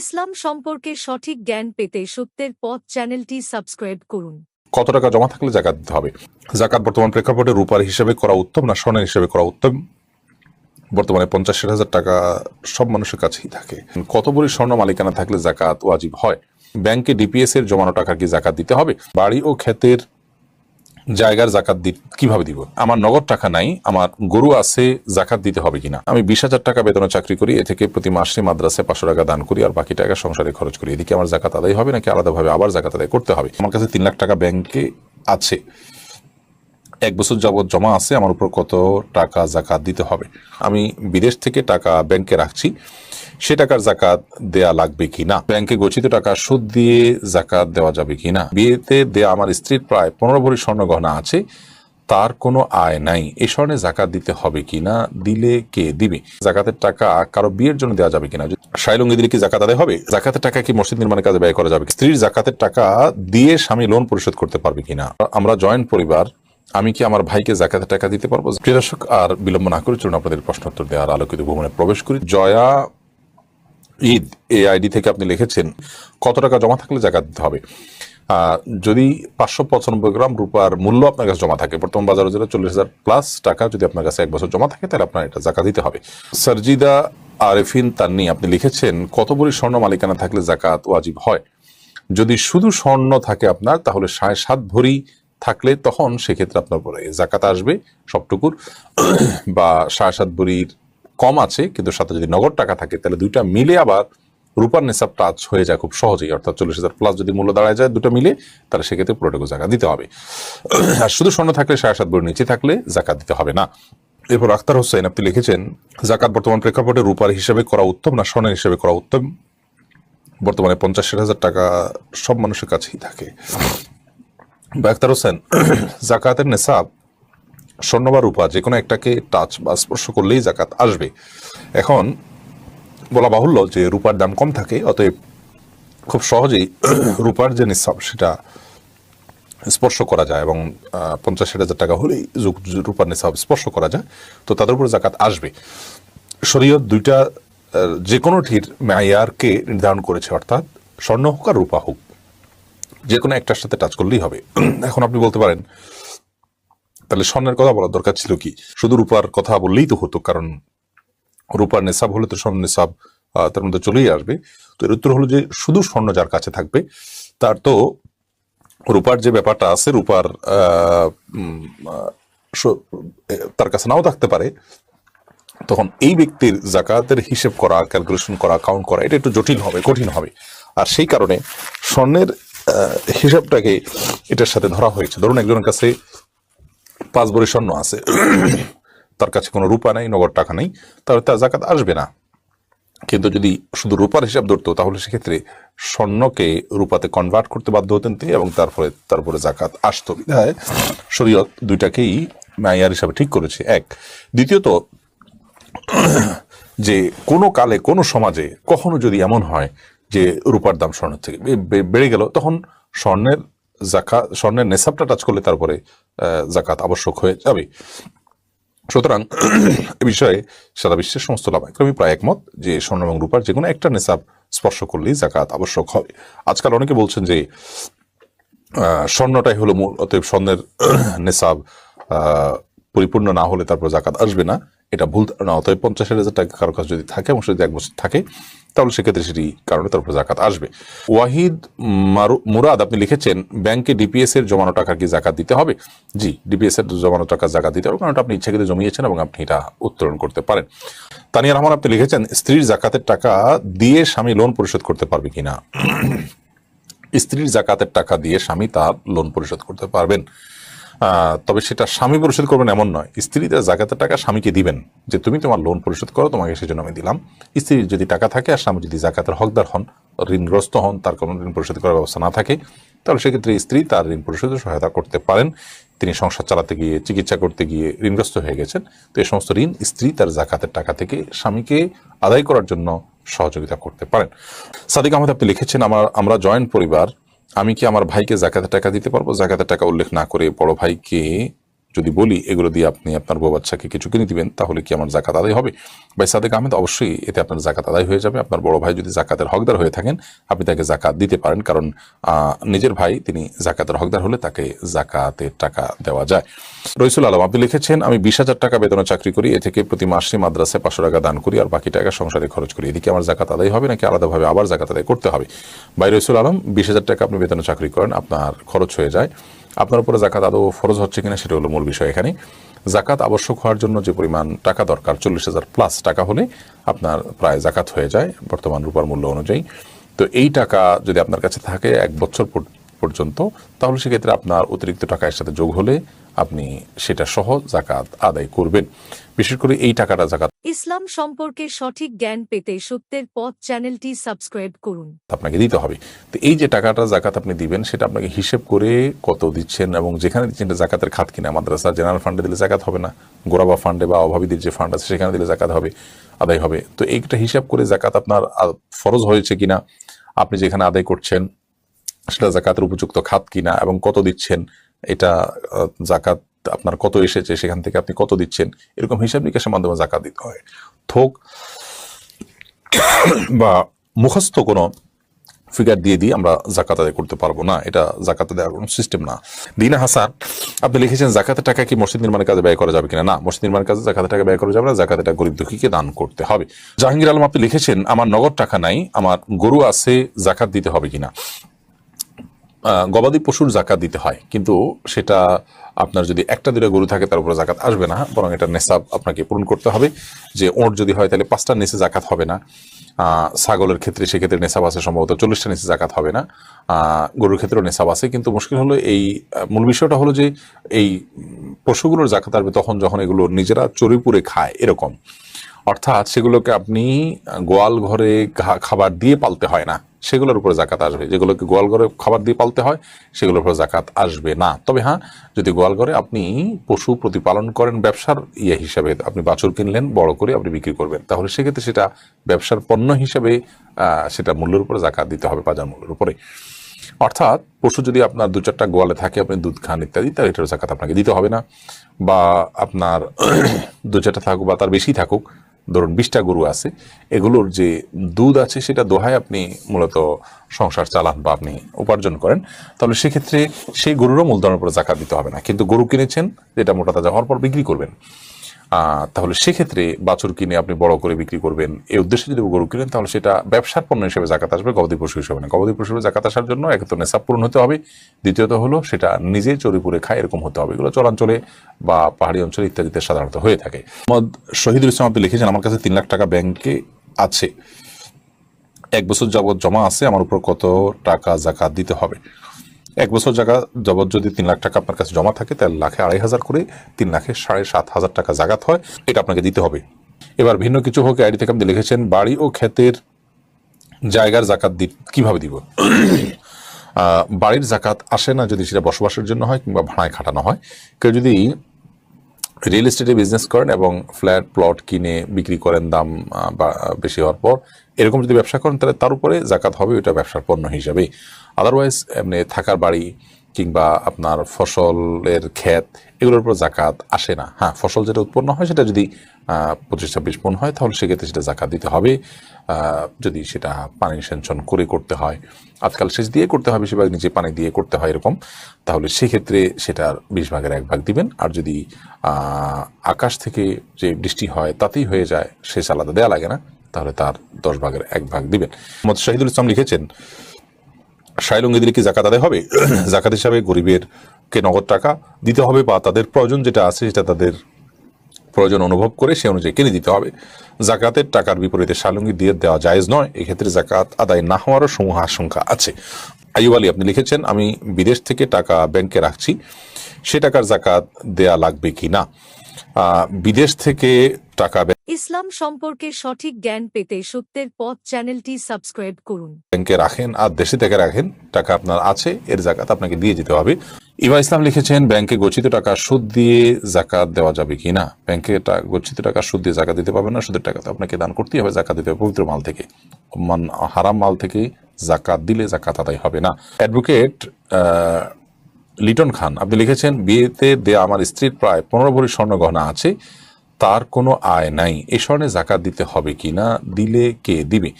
ইসলাম সম্পর্কে সঠিক জ্ঞান পেতে সত্যের পথ চ্যানেলটি সাবস্ক্রাইব করুন। কত টাকা জমা থাকলে জাকাত দিতে হবে? জাকাত বর্তমান প্রেক্ষাপটে রূপার হিসেবে করা উত্তম না স্বর্ণের হিসেবে করা উত্তম? বর্তমানে পঞ্চাশ ষাট হাজার টাকা সব মানুষের কাছেই থাকে। কত বড়ি স্বর্ণ মালিকানা থাকলে জাকাত ওয়াজিব হয়? ব্যাংকে ডিপিএস এর জমানো টাকা কি জাকাত দিতে হবে? বাড়ি ও ক্ষেতের জায়গার জাকাত দি কীভাবে দিব? আমার নগদ টাকা নাই, আমার গরু আছে, জাকাত দিতে হবে কিনা? আমি বিশ হাজার টাকা বেতনে চাকরি করি, এ থেকে প্রতি মাসে মাদ্রাসায় পাঁচশো টাকা দান করি, আর বাকি টাকা সংসারে খরচ করি। এদিকে আমার জাকাত আদায় হবে নাকি আলাদাভাবে আবার জাকাত আদায় করতে হবে? আমার কাছে তিন লাখ টাকা ব্যাংকে আছে। এক বছর যাবৎ জমা আছে, আমার উপর কত টাকা জাকাত দিতে হবে? আমি বিদেশ থেকে টাকা ব্যাংকে রাখছি, সে টাকার জাকাত দেয়া লাগবে কি না? ব্যাংকে গচ্ছিত টাকা সুদ দিয়ে জাকাত দেওয়া যাবে কি না? বিয়েতে দেয়া আমার স্ত্রীর প্রায় পনেরো ভরি স্বর্ণ গহনা আছে, তার কোনো আয় নাই। এ স্বর্ণে জাকাত দিতে হবে কিনা দিলে কে দিবে? জাকাতের টাকা কারও বিয়ের জন্য দেওয়া যাবে কিনা শাইলুঙ্গি দিলে কি জাকাত আদায় হবে? জাকাতের টাকা কি মসজিদ নির্মাণের কাজে ব্যয় করা যাবে স্ত্রীর জাকাতের টাকা দিয়ে স্বামী লোন পরিশোধ করতে পারবে কিনা আমরা জয়েন্ট পরিবার আমি কি আমার ভাইকে জাকাতের টাকা দিতে পারব? প্রিয় আর বিলম্ব না করে চলুন আপনাদের প্রশ্ন উত্তর দেওয়ার আলোকিত ভ্রমণে প্রবেশ করি। জয়া ঈদ, এই আইডি থেকে আপনি লিখেছেন, কত টাকা জমা থাকলে জাকাত দিতে হবে? যদি পাঁচশো পঁচানব্বই গ্রাম রূপার মূল্য আপনার কাছে জমা থাকে, বর্তমান বাজারে যেটা চল্লিশ হাজার প্লাস টাকা যদি আপনার কাছে এক বছর জমা থাকে, তাহলে আপনার এটা জাকাত দিতে হবে। সার্জিদা আরেফিন তান্নি, আপনি লিখেছেন, কত বড়ি স্বর্ণ মালিকানা থাকলে জাকাত ওয়াজিব হয়? যদি শুধু স্বর্ণ থাকে আপনার, তাহলে সাড়ে সাত ভরি থাকলে তখন সেক্ষেত্রে আপনার পরে জাকাত আসবে, সবটুকুর, বা সাড়ে সাত ভরির কম আছে, কিন্তু সাথে যদি নগদ টাকা থাকে, তাহলে দুইটা মিলে আবার রূপার নেশাব টাচ হয়ে যায় খুব সহজেই, অর্থাৎ চল্লিশ হাজার প্লাস যদি মূল্য দাঁড়ায় যায় দুটো মিলে, তাহলে সেক্ষেত্রে পুরোটুকু জাকাত দিতে হবে। আর শুধু স্বর্ণ থাকলে সাড়ে সাত ভরির নিচে থাকলে জাকাত দিতে হবে না। এরপর আখতার হোসেন, আপনি লিখেছেন, জাকাত বর্তমান প্রেক্ষাপটে রূপার হিসেবে করা উত্তম না স্বর্ণের হিসেবে করা উত্তম? বর্তমানে পঞ্চাশ ষাট হাজার টাকা সব মানুষের কাছেই থাকে। বা হোসেন, জাকাতের নেশাব স্বর্ণ বা রূপা যে কোনো একটাকে টাচ বা স্পর্শ করলেই জাকাত আসবে। এখন বলা বাহুল্য যে রূপার দাম কম থাকে, অতএব খুব সহজেই রূপার যে নিঃসাব সেটা স্পর্শ করা যায় এবং পঞ্চাশ ষাট হাজার টাকা হলেই রূপার নিঃসাব স্পর্শ করা যায়, তো তাদের উপরে জাকাত আসবে। শরীয়ত দুইটা যে কোনোটির মেয়ারকে নির্ধারণ করেছে, অর্থাৎ স্বর্ণ হোক আর রূপা হোক যে কোনো একটার সাথে টাচ করলেই হবে। এখন আপনি বলতে পারেন, তাহলে স্বর্ণের কথা বলার দরকার ছিল কি? শুধু রূপার কথা বললেই তো হতো, কারণ রূপার নেশাব হলে তো স্বর্ণ নেশাব তার মধ্যে চলেই আসবে। তো এর উত্তর হলো যে, শুধু স্বর্ণ যার কাছে থাকবে, তার তো রূপার যে ব্যাপারটা আছে, রূপার তার কাছে নাও থাকতে পারে। তখন এই ব্যক্তির জাকাতের হিসেব করা ক্যালকুলেশন করা কাউন্ট করা, এটা একটু জটিল হবে, কঠিন হবে। আর সেই কারণে স্বর্ণের হিসাবটাকে এটার সাথে ধরা হয়েছে। ধরুন একজনের কাছে পাঁচ ভরি স্বর্ণ আছে, তার কাছে কোনো রূপা নেই, নগদ টাকা নেই, তাহলে তার জাকাত আসবে না। কিন্তু যদি শুধু রূপার হিসাব ধরতো, তাহলে সেক্ষেত্রে স্বর্ণকে রূপাতে কনভার্ট করতে বাধ্য হতেন তিনি এবং তারপরে তারপরে জাকাত আসতো। শরীয়ত দুইটাকেই মায়ার হিসাবে ঠিক করেছে। এক। দ্বিতীয়ত, যে কোনো কালে, কোনো সমাজে কখনো যদি এমন হয় যে রূপার দাম স্বর্ণের থেকে বেড়ে গেল, তখন স্বর্ণের জাকা স্বর্ণের নেশাবটা টাচ করলে তারপরে জাকাত আবশ্যক হয়ে যাবে। সুতরাং এ বিষয়ে সারা বিশ্বের সমস্ত লাভাক্রমী প্রায় একমত যে স্বর্ণ এবং রূপার যে কোনো একটা নেশাব স্পর্শ করলেই জাকাত আবশ্যক হবে আজকাল অনেকে বলছেন যে স্বর্ণটাই হলো মূল, অতএব স্বর্ণের নেশাব পরিপূর্ণ না হলে তারপর জাকাত আসবে না। এটা ভুল ধারণা, অতএব পঞ্চাশ হাজার টাকা কারও কাছে যদি থাকে এবং যদি এক বছর থাকে, তাহলে সেক্ষেত্রে সেটি কারণে তারপর জাকাত আসবে। ওয়াহিদ মারু- মুরাদ, আপনি লিখেছেন, ব্যাংকে ডিপিএস এর জমানো টাকা কি জাকাত দিতে হবে? জি ডিপিএস এর জমানো টাকা জাকাত দিতে হবে, কারণ আপনি ইচ্ছাকৃত জমিয়েছেন এবং আপনি এটা উত্তোলন করতে পারেন। তানিয়া রহমান, আপনি লিখেছেন, স্ত্রীর জাকাতের টাকা দিয়ে স্বামী লোন পরিশোধ করতে পারবে কিনা? স্ত্রীর জাকাতের টাকা দিয়ে স্বামী তার লোন পরিশোধ করতে পারবেন। তবে সেটা স্বামী পরিশোধ করবেন এমন নয়। স্ত্রী তার জাকাতের টাকা স্বামীকে দিবেন। যে তুমি তোমার লোন পরিশোধ করো, তোমাকে সেজন্য আমি দিলাম। স্ত্রীর যদি টাকা থাকে আর স্বামী যদি জাকাতের হকদার হন, ঋণগ্রস্ত হন, তার কোনো ঋণ পরিশোধ করার ব্যবস্থা না থাকে, তাহলে সেক্ষেত্রে স্ত্রী তার ঋণ পরিশোধে সহায়তা করতে পারেন। তিনি সংসার চালাতে গিয়ে, চিকিৎসা করতে গিয়ে ঋণগ্রস্ত হয়ে গেছেন। তো এই সমস্ত ঋণ স্ত্রী তার জাকাতের টাকা থেকে স্বামীকে আদায় করার জন্য সহযোগিতা করতে পারেন। সাদিক আহমদ, আপনি লিখেছেন, আমার, আমরা জয়েন্ট পরিবার আমি কি আমার ভাইকে জাকাতের টাকা দিতে পারব? জাকাতের টাকা উল্লেখ না করে বড় ভাইকে যদি বলি, এগুলো দিয়ে আপনি আপনার বউ বাচ্চাকে কিছু কিনে দিবেন, তাহলে কি আমার জাকাত আদায় হবে? ভাই সাদেক আহমেদ, অবশ্যই এতে আপনার জাকাত আদায় হয়ে যাবে। আপনার বড় ভাই যদি জাকাতের হকদার হয়ে থাকেন, আপনি তাকে জাকাত দিতে পারেন। কারণ নিজের ভাই তিনি জাকাতের হকদার হলে তাকে জাকাতের টাকা দেওয়া যায়। রইসুল আলম, আপনি লিখেছেন, আমি বিশ হাজার টাকা বেতনে চাকরি করি, এ থেকে প্রতি মাসে মাদ্রাসায় পাঁচশো টাকা দান করি আর বাকি টাকা সংসারে খরচ করি। এদিকে আমার জাকাত আদায় হবে নাকি আলাদাভাবে আবার জাকাত আদায় করতে হবে? ভাই রইসুল আলম, বিশ হাজার টাকা আপনি বেতনে চাকরি করেন, আপনার খরচ হয়ে যায়। আপনার উপরে জাকাত আদৌ ফরজ হচ্ছে কিনা সেটা হলো মূল বিষয় এখানে। জাকাত আবশ্যক হওয়ার জন্য যে পরিমাণ টাকা দরকার, চল্লিশ হাজার প্লাস টাকা হলে আপনার প্রায় জাকাত হয়ে যায় বর্তমান রূপার মূল্য অনুযায়ী। তো এই টাকা যদি আপনার কাছে থাকে এক বছর পর- পর্যন্ত, তাহলে সেক্ষেত্রে আপনার অতিরিক্ত টাকা এর সাথে যোগ হলে আপনি সেটা সহ জাকাত আদায় করবেন। বিশেষ করে এই টাকাটা জাকাত ইসলাম সম্পর্কে সঠিক জ্ঞান পেতে সত্যের পথ চ্যানেলটি সাবস্ক্রাইব করুন। আপনাকে দিতে হবে। তো এই যে টাকাটা জাকাত আপনি দিবেন, সেটা আপনাকে হিসেব করে কত দিচ্ছেন এবং যেখানে দিচ্ছেন জাকাতের খাত কিনা। মাদ্রাসা জেনারেল ফান্ডে দিলে জাকাত হবে না। গোড়াবা ফান্ডে বা অভাবীদের যে ফান্ড আছে, সেখানে দিলে জাকাত হবে, আদায় হবে। তো এইটা হিসাব করে জাকাত আপনার ফরজ হয়েছে কিনা, আপনি যেখানে আদায় করছেন, সেটা জাকাতের উপযুক্ত খাত কিনা এবং কত দিচ্ছেন, এটা জাকাত আপনার কত এসেছে, সেখান থেকে আপনি কত দিচ্ছেন, এরকম হিসাব নিকাশের মাধ্যমে জাকাত দিতে হয়। থোক বা মুখস্থ কোনো ফিগার দিয়ে দিয়ে আমরা জাকাত আদায় করতে পারব না, এটা জাকাত দেওয়ার কোনো সিস্টেম না। দিনা হাসান, আপনি লিখেছেন, জাকাতের টাকা কি মসজিদ নির্মাণের কাজে ব্যয় করা যাবে কিনা? না, মসজিদ নির্মাণের কাজে জাকাতের টাকা ব্যয় করা যাবে না জাকাতের টাকা গরিব দুঃখীকে দান করতে হবে। জাহাঙ্গীর আলম, আপনি লিখেছেন, আমার নগদ টাকা নাই, আমার গরু আছে, জাকাত দিতে হবে কিনা? গবাদি পশুর জাকাত দিতে হয়। কিন্তু সেটা আপনার যদি একটা দুটা গরু থাকে, তার উপরে জাকাত আসবে না। বরং এটা নেশাব আপনাকে পূরণ করতে হবে। যে ওঁট যদি হয়, তাহলে পাঁচটার নিচে জাকাত হবে না। ছাগলের ক্ষেত্রে সেক্ষেত্রে নেশাব আছে, সম্ভবত চল্লিশটা নিচে জাকাত হবে না। গরুর ক্ষেত্রেও নেশাব আছে। কিন্তু মুশকিল হলো এই মূল বিষয়টা হলো যে এই পশুগুলোর জাকাত আসবে তখন যখন এগুলো নিজেরা চড়িপুরে খায়, এরকম। অর্থাৎ সেগুলোকে আপনি গোয়াল ঘরে খাবার দিয়ে পালতে হয় না। সেগুলোর উপরে জাকাত আসবে। যেগুলোকে গোয়াল ঘরে খাবার দিয়ে পালতে হয়, সেগুলোর উপরে জাকাত আসবে না। তবে হ্যাঁ যদি গোয়াল ঘরে আপনি পশু প্রতিপালন করেন, ব্যবসার ইয়ে হিসাবে আপনি বাছুর কিনলেন, বড় করে আপনি বিক্রি করবেন, তাহলে সেক্ষেত্রে সেটা ব্যবসার পণ্য হিসাবে সেটা মূল্যের উপরে জাকাত দিতে হবে, বাজার মূল্যের উপরে। অর্থাৎ পশু যদি আপনার দু চারটা গোয়ালে থাকে, আপনি দুধ খান ইত্যাদি, তাহলে এটার জাকাত আপনাকে দিতে হবে না। বা আপনার দু চারটা থাকুক বা তার বেশি থাকুক ধরুন বিশটা গরু আছে, এগুলোর যে দুধ আছে সেটা দোহায় আপনি মূলত সংসার চালান বা আপনি উপার্জন করেন। তাহলে সেক্ষেত্রে সেই গরুরও মূলধনের উপরে জাকাত দিতে হবে না। কিন্তু গরু কিনেছেন, যেটা মোটা তাজা হওয়ার পর বিক্রি করবেন। তাহলে সেক্ষেত্রে বাছুর কিনে আপনি বড় করে বিক্রি করবেন। এই উদ্দেশ্যে যদি গরু কিনেন, তাহলে সেটা ব্যবসার পণ্য হিসেবে জাকাত আসবে, গবাদি পশু হিসেবে না। গবাদি পশু জাকাত আসার জন্য এক তো নেশাব পূরণ হতে হবে। দ্বিতীয়ত হলো, সেটা নিজে চড়িপুরে খায়, এরকম হতে হবে। এগুলো চরাঞ্চলে বা পাহাড়ি অঞ্চলে ইত্যাদিতে সাধারণত হয়ে থাকে। মোহাম্মদ শহীদুল ইসলাম আপনি লিখেছেন, আমার কাছে তিন লাখ টাকা ব্যাংকে আছে। এক বছর যাবৎ জমা আছে, আমার উপর কত টাকা জাকাত দিতে হবে? এক বছর জায়গা জবৎ যদি তিন লাখ টাকা আপনার কাছে জমা থাকে, তাহলে লাখে আড়াই হাজার করে তিন লাখে সাড়ে সাত হাজার টাকা জাগাত হয়। এটা আপনাকে দিতে হবে। এবার ভিন্ন কিছু হোক, আইডি থেকে আপনি লিখেছেন, বাড়ি ও ক্ষেতের জায়গার জাকাত দি, কীভাবে দিব? বাড়ির জাকাত আসে না যদি সেটা বসবাসের জন্য হয় কিংবা ভাড়ায় খাটানো হয়। কেউ যদি রিয়েল এস্টেটে বিজনেস করেন এবং ফ্ল্যাট প্লট কিনে বিক্রি করেন দাম বেশি হওয়ার পর, এরকম যদি ব্যবসা করেন, তাহলে তার উপরে জাকাত হবে ওটা ব্যবসার পণ্য হিসাবে আদারওয়াইজ এমনি থাকার বাড়ি কিংবা আপনার ফসলের ক্ষেত, এগুলোর উপর জাকাত আসে না। হ্যাঁ ফসল যেটা উৎপন্ন হয় সেটা যদি পঁচিশ, ছাব্বিশ মন হয়, তাহলে সেক্ষেত্রে সেটা জাকাত দিতে হবে। যদি সেটা পানি সেঞ্চন করে করতে হয়, আজকাল সেচ দিয়ে করতে হয় বেশিরভাগ নিচে পানি দিয়ে করতে হয় এরকম, তাহলে সেক্ষেত্রে সেটার বিশ ভাগের এক ভাগ দিবেন। আর যদি আকাশ থেকে যে বৃষ্টি হয়, তাতেই হয়ে যায়, সেচ আলাদা দেওয়া লাগে না, তাহলে তার দশ ভাগের এক ভাগ দিবেন। মোহাম্মদ শাহিদুল ইসলাম লিখেছেন শাইলঙ্গি দিলে কি জাকাত আদায় হবে? জাকাত হিসাবে গরিবের কে নগদ টাকা দিতে হবে বা তাদের প্রয়োজন যেটা আছে সেটা তাদের প্রয়োজন অনুভব করে সে অনুযায়ী কিনে দিতে হবে। জাকাতের টাকার বিপরীতে শালুঙ্গি দিয়ে দেওয়া জায়েজ নয়, এক্ষেত্রে জাকাত আদায় না হওয়ারও সমূহ আশঙ্কা আছে। আইব আলী, আপনি লিখেছেন, আমি বিদেশ থেকে টাকা ব্যাংকে রাখছি, সে টাকার জাকাত দেয়া লাগবে কি না? বিদেশ থেকে টাকা ইসলাম সম্পর্কে সঠিক জ্ঞান পেতে সত্যের পথ চ্যানেলটি সাবস্ক্রাইব করুন। ব্যাংকে রাখেন আর দেশে থেকে রাখেন, টাকা আপনার আছে, এর জাকাত আপনাকে দিয়ে যেতে হবে। ইবা ইসলাম লিখেছেন, ব্যাংকে গচ্ছিত টাকা সুদ দিয়ে জাকাত দেওয়া যাবে কি না? ব্যাংকে গচ্ছিত টাকা সুদ দিয়ে জাকাত দিতে পারবেন না, সুদের টাকা তো আপনাকে দান করতেই হবে, জাকাত দিতে হবে পবিত্র মাল থেকে। মান, হারাম মাল থেকে জাকাত দিলে জাকাত আদায় হবে না। অ্যাডভোকেট লিটন খান, আপনি লিখেছেন, বিয়েতে দেয়া আমার স্ত্রীর প্রায় পনেরো ভরি স্বর্ণ গহনা আছে তার কোনো আয় নাই। এ স্বর্ণে জাকাত দিতে হবে কি না, দিলে কে দিবে?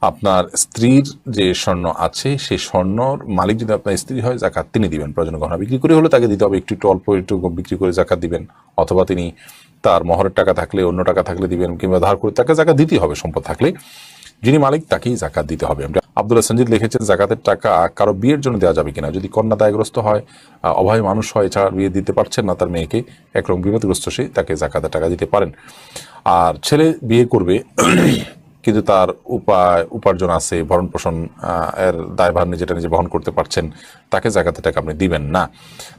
আপনার স্ত্রীর যে স্বর্ণ আছে সেই স্বর্ণর মালিক যদি আপনার স্ত্রী হয়, জাকাত তিনি দিবেন। প্রয়োজন গহনা বিক্রি করে হলে তাকে দিতে হবে। একটু একটু অল্প একটু বিক্রি করে জাকাত দিবেন। অথবা তিনি তার মহরের টাকা থাকলে, অন্য টাকা থাকলে দিবেন, কিংবা ধার করে তাকে জাকাত দিতেই হবে, সম্পদ থাকলে। যিনি মালিক, তাকেই জাকাত দিতে হবে। আব্দুল্লাহ সঞ্জিদ লিখেছেন, জাকাতের টাকা কারও বিয়ের জন্য দেওয়া যাবে কিনা? যদি কন্যা দায়গ্রস্ত হয় অভাবী মানুষ হয়, এছাড়া বিয়ে দিতে পারছেন না, তার মেয়েকে একরকম বিপদগ্রস্ত সে তাকে জাকাতের টাকা দিতে পারেন। আর ছেলে বিয়ে করবে কিন্তু তার উপায় উপার্জন আছে ভরণ পোষণ এর দায়ভার নিজেটা নিজে বহন করতে পারছেন তাকে জাকাতের টাকা আপনি দিবেন না।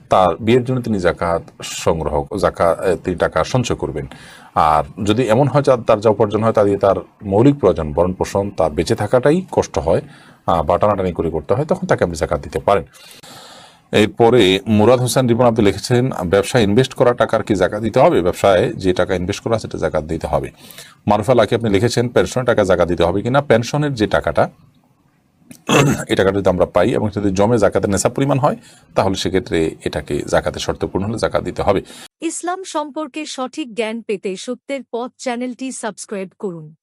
তার বিয়ের জন্য তিনি জাকাত সংগ্রহ জাকাত তিনি টাকা সঞ্চয় করবেন। আর যদি এমন হয় যে তার যা উপার্জন হয় তা দিয়ে তার মৌলিক প্রয়োজন ভরণ পোষণ তার বেঁচে থাকাটাই কষ্ট হয় আহ, বা টানাটানি করে করতে হয় তখন তাকে আপনি জাকাত দিতে পারেন। এরপরে মুরাদ হোসেন রিপন আপনি লিখেছেন, ব্যবসায় ইনভেস্ট করা টাকার কি জাকাত দিতে হবে? ব্যবসায় যে টাকা ইনভেস্ট করা সেটা জাকাত দিতে হবে। মারুফা লাকি, আপনি লিখেছেন পেনশনের টাকা জাকাত দিতে হবে কিনা? পেনশনের যে টাকাটা, এই টাকাটা যদি আমরা পাই এবং যদি জমে জাকাতের নেশা পরিমাণ হয়, তাহলে সেক্ষেত্রে এটাকে জাকাতে শর্তপূর্ণ হলে জাকাত দিতে হবে। ইসলাম সম্পর্কে সঠিক জ্ঞান পেতে সত্যের পথ চ্যানেলটি সাবস্ক্রাইব করুন।